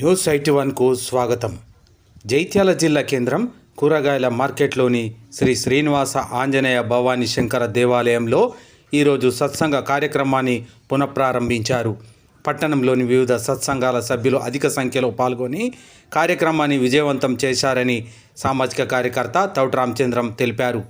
News eighty వన్కు స్వాగతం. జైత్యాల జిల్లా కేంద్రం కూరగాయల మార్కెట్లోని శ్రీ శ్రీనివాస ఆంజనేయ భవానీ శంకర దేవాలయంలో ఈరోజు సత్సంగ కార్యక్రమాన్ని పునఃప్రారంభించారు. పట్టణంలోని వివిధ సత్సంగాల సభ్యులు అధిక సంఖ్యలో పాల్గొని కార్యక్రమాన్ని విజయవంతం చేశారని సామాజిక కార్యకర్త తౌట్ రామచంద్రం తెలిపారు.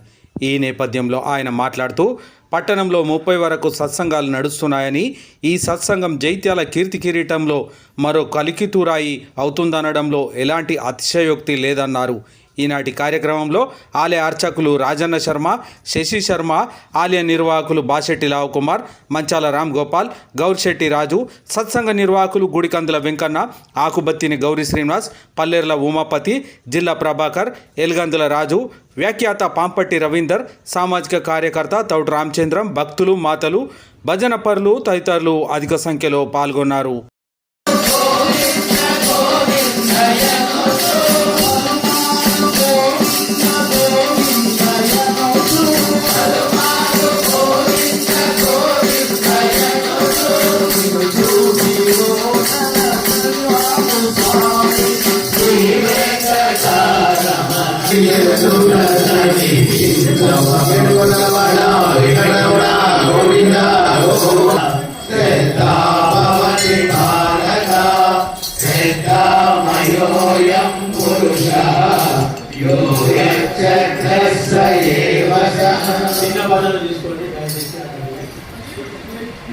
ఈ నేపథ్యంలో ఆయన మాట్లాడుతూ పట్టణంలో ముప్పై వరకు సత్సంగాలు నడుస్తున్నాయని ఈ సత్సంగం జైత్యాల కీర్తి కిరీటంలో మరో కలికితూరాయి అవుతుందనడంలో ఎలాంటి అతిశయోక్తి లేదన్నారు. ఈనాటి కార్యక్రమంలో ఆలయ అర్చకులు రాజన్న శర్మ శశి శర్మ ఆలయ నిర్వాహకులు బాశెట్టి లావకుమార్ మంచాల రామ్ గోపాల్ గౌరిశెట్టి రాజు సత్సంగ నిర్వాహకులు గుడికందుల వెంకన్న ఆకుబత్తిని గౌరీ శ్రీనివాస్ పల్లెర్ల ఉమాపతి జిల్లా ప్రభాకర్ ఎల్గందుల రాజు వ్యాఖ్యాత పాంపట్టి రవీందర్ సామాజిక కార్యకర్త తౌడు రామచంద్రం భక్తులు మాతలు భజన పరులు తదితరులు అధిక సంఖ్యలో పాల్గొన్నారు.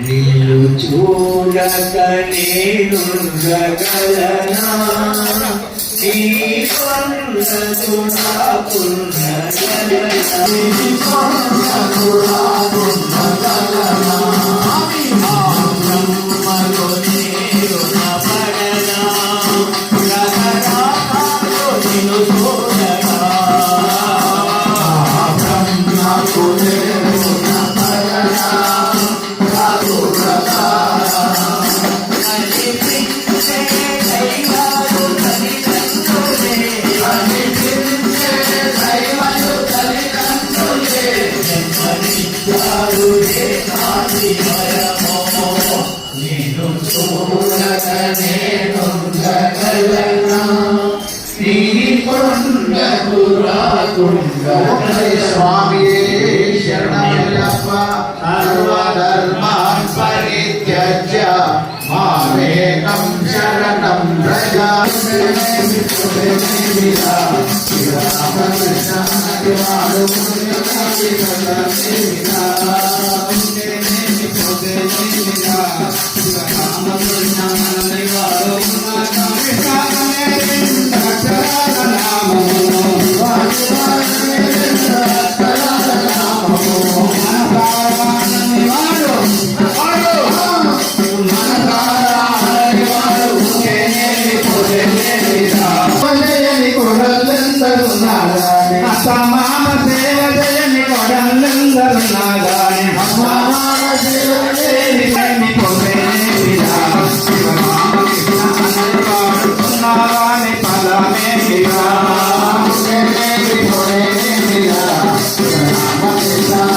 నీవు చూడక నేను జగలనా Thank you. స్వామి శరణయ్యప్ప సర్వధర్మాన్ పరిత్యజ్య మామేకం శరణం వ్రజ అసమాన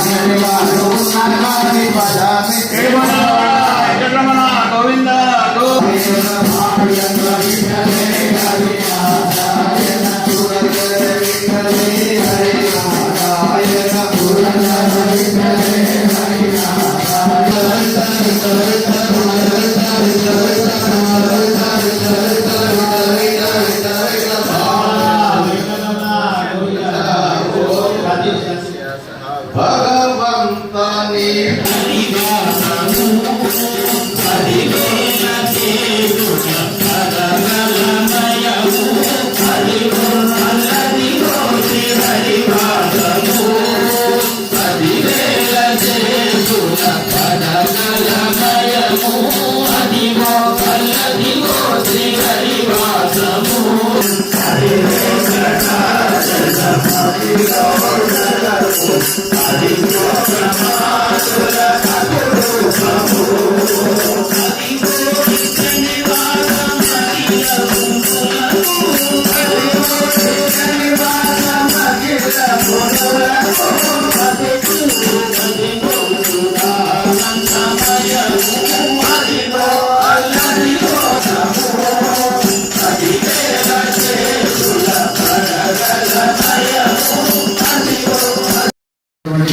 Obrigado.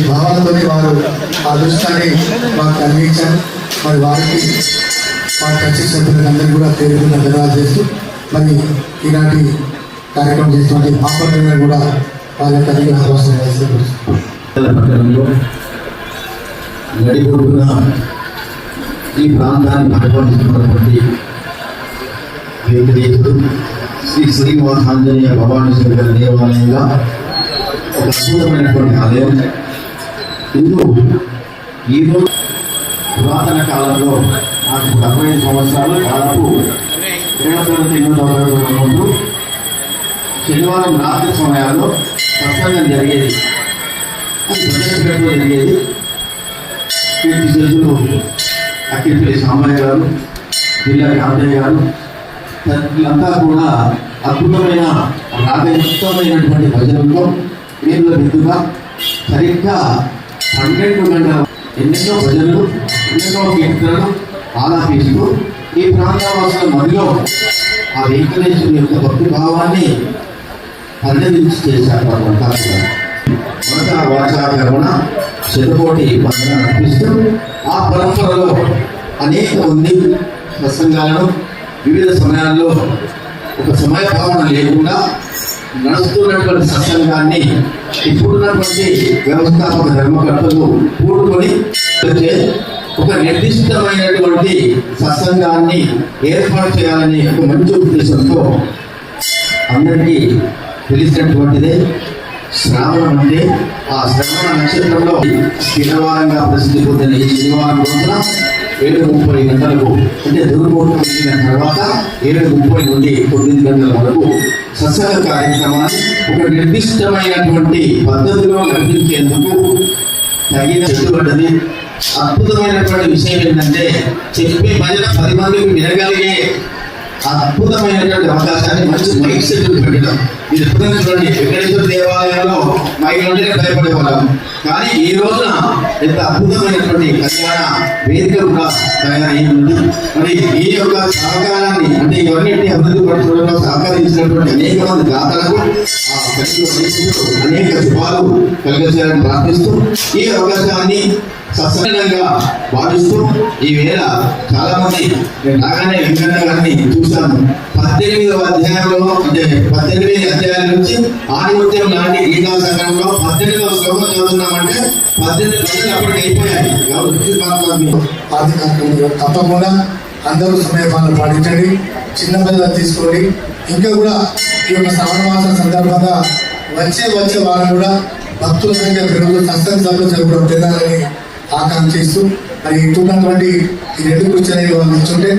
భావాలతో వారు ఆ దృష్టాన్ని మాకు అందించారు మరి వారికి మా కక్ష సభ్యులందరికీ కూడా పేరు ధన్యవాదాలు చేస్తూ మరి ఈనాటి కార్యక్రమం చేసినటువంటి ఆపర్చునిటీ కూడా వాళ్ళ కలిగి అవసరం వేస్తారు పట్టణంలో నడిపొడుగున ఈ ప్రాంతాన్ని పరిపాలిస్తున్నటువంటి వెంకటేశ్వరుడు శ్రీ శ్రీనివాసాంజనేయ భవానీ శంకర దేవాలయంగా ఒక అద్భుతమైనటువంటి ఆలయం ఇందు ఈరోజు పురాతన కాలంలో నాకు డెబ్బై ఐదు సంవత్సరాలు దాదాపు ఏడవ వందల ఎనిమిది వందల ముందు శనివారం రాత్రి సమయాల్లో ప్రసంగం జరిగేది. అది జరిగేది. కీర్తి శేషులు అక్కింపల్లి సాంబయ్య గారు జిల్లా కాంతయ్య గారు వీళ్ళంతా కూడా అద్భుతమైన రాగయుక్తమైనటువంటి భజనలతో వీళ్ళ విధుగా సరిగ్గా పన్నెండు గంటల ఎన్నెన్నో ప్రజలు ఎన్నెన్నో వ్యక్తులను ఆలాపిస్తూ ఈ ప్రాంతవాసుల మధ్యలో ఆ వెంకటేశ్వరుని యొక్క భక్తి భావాన్ని పరిణమించి చేశారు వాళ్ళంతా మొదట వాచాకరణ శతకోటి వందన అర్పిస్తూ ఆ పరంపరలో అనేక మంది ప్రసంగాలను వివిధ సమయాల్లో ఒక సమయ భావన లేకుండా నడుస్తున్నటువంటి సత్సంగాన్ని ఇప్పుడున్నటువంటి వ్యవస్థాపక ధర్మకర్తలు కూడుకొని ఒక నిర్దిష్టమైనటువంటి సత్సంగాన్ని ఏర్పాటు చేయాలనే ఒక మంచి ఉద్దేశంతో అందరికీ తెలిసినటువంటిదే శ్రావణం అంటే ఆ శ్రవణ నక్షత్రంలో శనివారంగా ప్రసిద్ధి పొందిన ఈ శనివారం రోజున ఏడు ముప్పై గంటలకు అంటే దుర్ముహూర్తం వచ్చిన తర్వాత ఏడు ముప్పై నుండి తొమ్మిది గంటల వరకు సత్సంగ కార్యక్రమాన్ని ఒక నిర్దిష్టమైనటువంటి పద్ధతిలో లభించేందుకు తగిన చెట్టుబడ్డది. అద్భుతమైనటువంటి విషయం ఏంటంటే చెప్పే ప్రజల పది మందికి వినగలిగే అద్భుతమైనటువంటి అవకాశాన్ని మంచి మైక్ సెట్ పెట్టడం. ఇది ఎప్పుడైనా చూడండి వెంకటేశ్వర దేవాలయంలో మైక్ ఉంటేనే భయపడేవాళ్ళం. కానీ ఈ రోజున ఎంత అద్భుతమైనటువంటి కళ్యాణ వేదిక కూడా తయారై ఉంది మరి ఈ యొక్క సహకారాన్ని అంటే ఇవన్నింటినీ అభివృద్ధి పరచడంలో సహకరించినటువంటి అనేక మంది దాతలకు ఆ కమిటీలో అనేక శుభాలు కలిగజేయాలని ప్రార్థిస్తూ ఈ అవకాశాన్ని సత్సంగంగా భావిస్తూ ఈ వేళ చాలా మంది నాగానే వెంకన్న గారిని చూశాను. పద్దెనిమిదవ అధ్యాయంలో అంటే పద్దెనిమిది అధ్యాయాల నుంచి ఆధిపత్యం లాంటి గీతా సంఘంలో పద్దెనిమిదవ శ్లోకం చదువుతున్నామంటే పద్దెనిమిది పద్దెనిమిది అప్పటికి అయిపోయాయి. తప్పకుండా అందరూ సమయపాలను పాటించండి చిన్న పిల్లలు తీసుకోండి. ఇంకా కూడా ఈ యొక్క శ్రావణ మాసం సందర్భంగా వచ్చే వచ్చే వారం కూడా భక్తుల సంఖ్య పెరుగుతూ సత్సంగ సభలు జరగడం తినాలని ఆకాంక్షిస్తూ మరి ఇటు ఉన్నటువంటి ఈ రెండు కూర్చొని వాళ్ళు నిల్చుంటే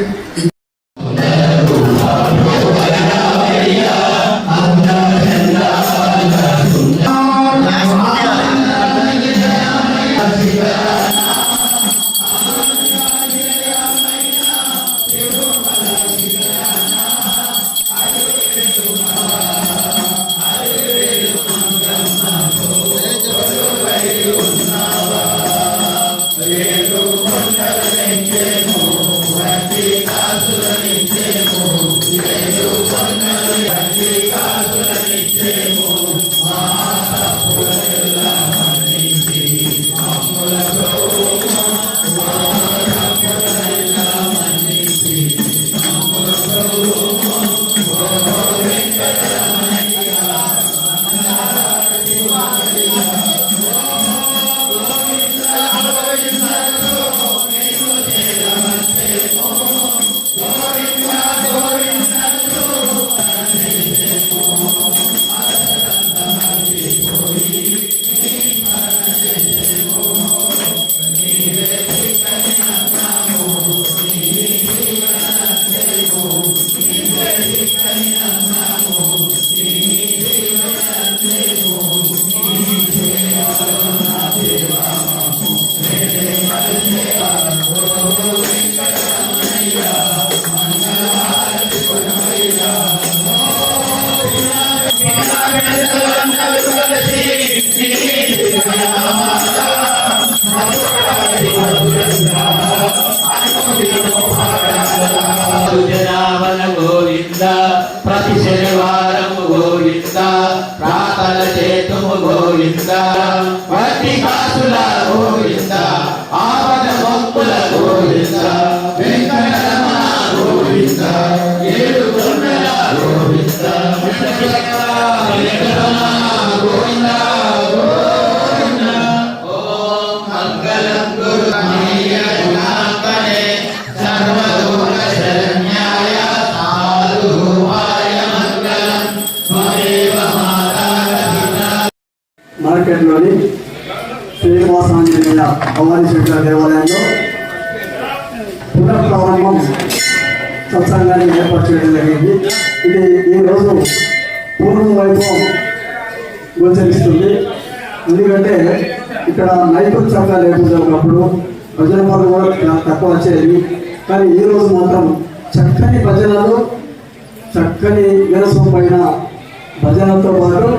జనావన గోవింద ప్రతి శనివారము గోవింద ప్రాతల చేతుము గోవింద వట్టి కాసుల గోవింద శ్రీనివాసాంజనేయ శంకర దేవాలయంలో పునఃప్రారంభం సత్సంగాన్ని ఏర్పాటు చేయడం జరిగింది. ఇది ఈరోజు పూర్వం వైభవం గోచరిస్తుంది. ఎందుకంటే ఇక్కడ నైపుణ్యంగా లేకుండా ఉన్నప్పుడు భజన పనులు కూడా చాలా తక్కువ వచ్చేది కానీ ఈ రోజు మాత్రం చక్కని భజనలు చక్కని వినసం పైన భజనతో పాటు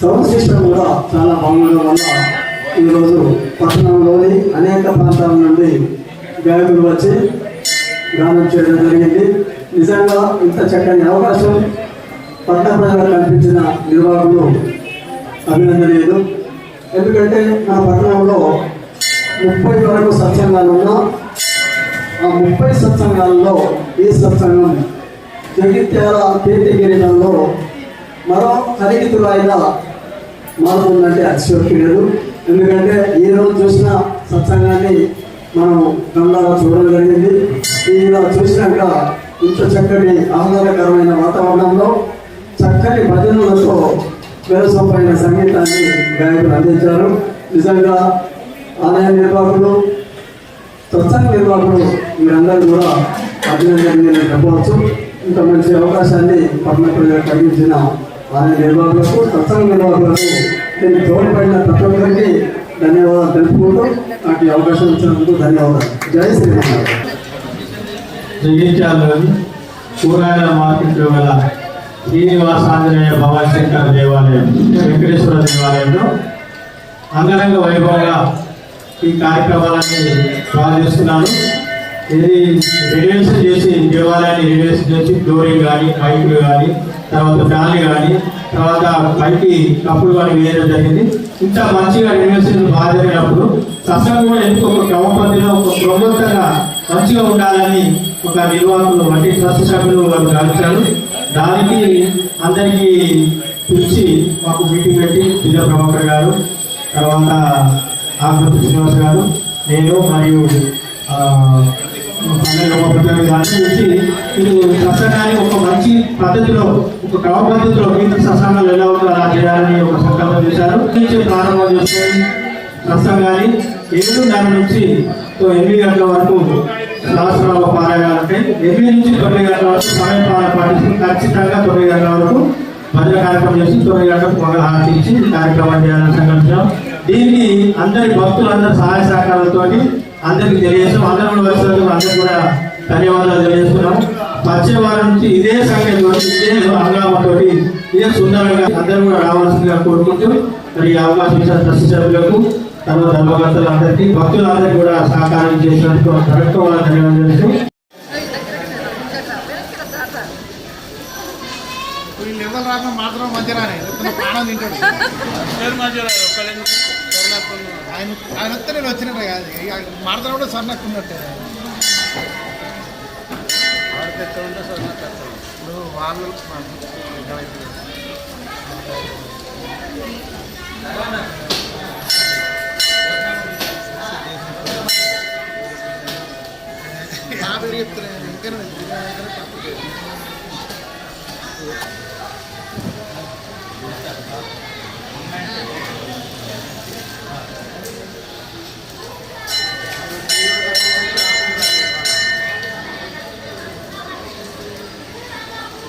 సౌండ్ సిస్టమ్ కూడా చాలా బాగుండడం వల్ల ఈరోజు పట్టణంలోని అనేక ప్రాంతాల నుండి గాయకులు వచ్చి గానం చేయడం జరిగింది. నిజంగా ఇంత చక్కని అవకాశం పట్టణ ప్రజలకు కల్పించిన నిర్వాహకులు అభినందనీయులు. ఎందుకంటే మన పట్టణంలో ముప్పై వరకు సత్సంగాలు ఉన్నా ఆ ముప్పై సత్సంగాల్లో ఈ సత్సంగం జగిత్యాల తీర్థగిరిలో మరో కలిగితులైన మారుతుందంటే అతిశయోక్తి లేదు. ఎందుకంటే ఈ రోజు చూసిన సత్సంగాన్ని మనం గంగాలో చూడడం జరిగింది. ఇలా చూసినాక ఇంత చక్కటి ఆహ్లాదకరమైన వాతావరణంలో చక్కని భజనలతో విరసమైన సంగీతాన్ని గాయకులు అందించారు. నిజంగా ఆలయ నిర్వాహకులు సత్సంగ నిర్వాహకులు మీరందరూ కూడా అభినందనలు చెప్పవచ్చు. ఇంత మంచి అవకాశాన్ని పట్టణ ప్రజలకు కలిగించిన ఆలయ నిర్వాహకులకు సత్సంగ నిర్వాహకులకు నేను తోడ్పడిన ప్రతి ఒక్కరికి ధన్యవాదాలు తెలుపుకుంటూ నాకు ఈ అవకాశం ఇచ్చినందుకు ధన్యవాదాలు. జై శ్రీరామ్. జగిత్యాలలోని కూరగాయల మార్కెట్లో గల శ్రీనివాస ఆంజనేయ భవానీ దేవాలయం వెంకటేశ్వర దేవాలయంలో అంగరంగ వైభవంగా ఈ కార్యక్రమాలన్నీ బాగా చేస్తున్నాను ఇది రెనోవేషన్ చేసి దేవాలయాన్ని రెనోవేషన్ చేసి ఫ్లోరింగ్ కానీ పైపులు కానీ తర్వాత ఫ్యాన్లు కానీ తర్వాత పైకి కప్పులు కానీ వేయడం జరిగింది. ఇంత మంచిగా యూనివర్సిటీలు బాగా జరిగినప్పుడు సత్సంగం కూడా ఎందుకు ఒక క్రమ పద్ధతిలో ఒక క్రమబద్ధంగా మంచిగా ఉండాలని ఒక నిర్వాహకులు వంటి ట్రస్ట్ సభ్యులు వారు భావించారు దానికి అందరికీ పిలిచి మాకు మీటింగ్ పెట్టి జిల్లా ప్రభాకర్ గారు తర్వాత ఆకృతి శ్రీనివాస్ గారు నేను మరియు ఆ, మీరు సత్సంగాన్ని ఒక మంచి పద్ధతిలో ఒక క్రమ పద్ధతిలో మిగతా సత్సంగాలు ఎలా ఉందో అలా చేయాలని ఒక సంకల్పం చేశారు నుంచి ప్రారంభం చేస్తే సత్సంగాన్ని ఏడున్నర నుంచి ఎనిమిది గంటల వరకు సహస్రాల పారాయాలంటే ఎనిమిది నుంచి తొమ్మిది గంటల వరకు సమయం పాలన పాటిస్తూ ఖచ్చితంగా తొమ్మిది గంటల వరకు భజన కార్యక్రమం చేసి తొమ్మిది గంటలకు పొగ ఆర్చించి కార్యక్రమం చేయాలని సంకల్పించాం. దీనికి అందరి భక్తులందరి సహాయ సహకారాలతోటి అందరికి తెలియజేస్తాం అందరం కూడా వచ్చినందుకు అందరికి కూడా ధన్యవాదాలు తెలియజేస్తున్నాం వచ్చే వారం నుంచి ఇదే సంఖ్యతో ఇదే హంగామతోటి ఇదే సుందరంగా అందరూ కూడా రావాల్సిందిగా కోరుకుంటూ మరి ఈ అవకాశం ఇచ్చిన ట్రస్ట్ సభ్యులకు తర్వాత ధర్మకర్తలు అందరికీ భక్తులందరికీ కూడా సహకారం చేసినందుకు ధన్యవాదాలు ధన్యవాదాలు చేస్తూ వీళ్ళు ఎవరు రాక మాత్రం మంచిరానే ప్రాణం తింటాడు ఆయన ఆయన వస్తే నేను వచ్చినట్టే కాదు. ఇక మాడతాడు కూడా సన్నక్కు ఉన్నట్టే. ఇప్పుడు వాళ్ళు యాభై చెప్తున్నాను ఇంకా